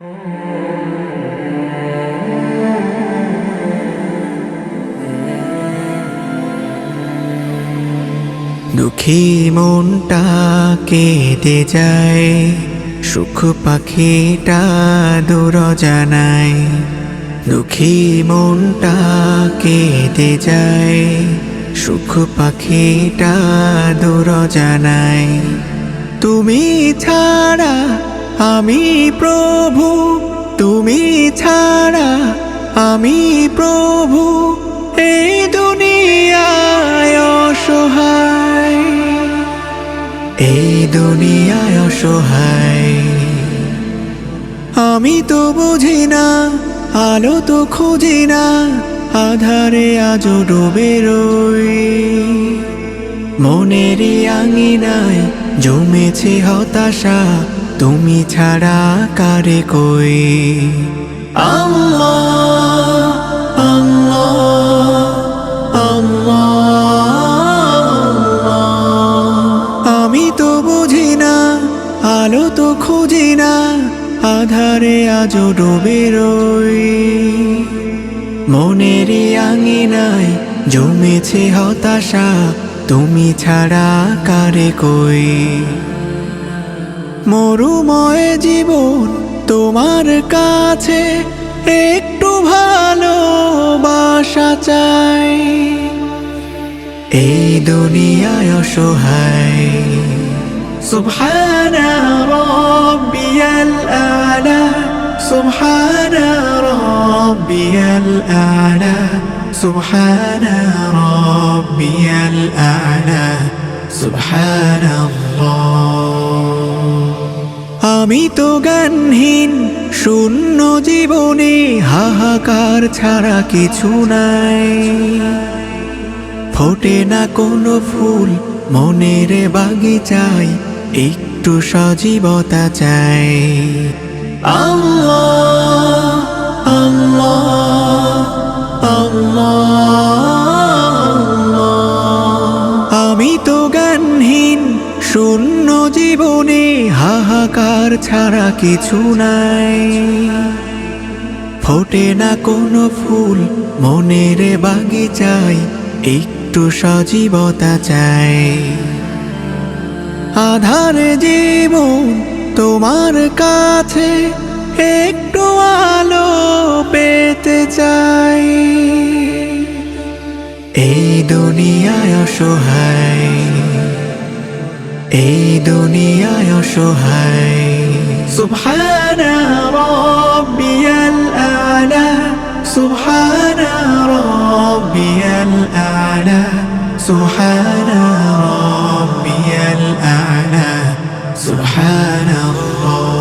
দুঃখী মনটা কেটে যায়, সুখ পাখিটা দূর জানায়। দুঃখী মনটা কেটে যায়, সুখ পাখিটা দূর জানায়। তুমি ছাড়া আমি প্রভু, তুমি ছাড়া আমি প্রভু। এই দুনিয়ায় অসহায়, এই দুনিয়ায় অসহায়। আমি তো বুঝি না, আলো তো খুঁজি না, আধারে আজও ডুবে রই। মনেরই আঙিনায় জমেছে হতাশা তুমি ছাড়া কারে কই? আল্লাহ আল্লাহ আল্লাহ। আমি তো বুঝি না আলো তো খুঁজি না আধারে আজও ডুবে রই। মনেরই আঙিনায় জমেছে হতাশা তুমি ছাড়া কারে কই? মরুময় জীবন তোমার কাছে একটু ভালোবাসা চাই। এই দুনিয়ায় অসহায়। সুবহান রব্বিয়াল আলা, সুবহান রব্বিয়াল আলা, সুবহান রব্বিয়াল আলা, সুবহানাল্লাহ। আমি তো জ্ঞানহীন, শূন্য জীবনে হাহাকার ছাড়া কিছু নাই। ফোটে না কোনো ফুল, মনের বাগিচায় একটু সজীবতা চাই। আমি তো জ্ঞানহীন শূন্য জীবনে হাহাকার ছাড়া কিছু নাই। ফোটে না কোনো ফুল, মনের বাগিচায় একটু সজীবতা চাই। আধার জীবন তোমার কাছে একটু আলো পেতে চাই। এই দুনিয়ায় অসহায়। এই দুনিয়ায় অসহায়। সুবহান রব্বিয়াল আলা সুবহান রব্বিয়াল আলা সুবহান রব্বিয়াল আলা সুবহানাল্লাহ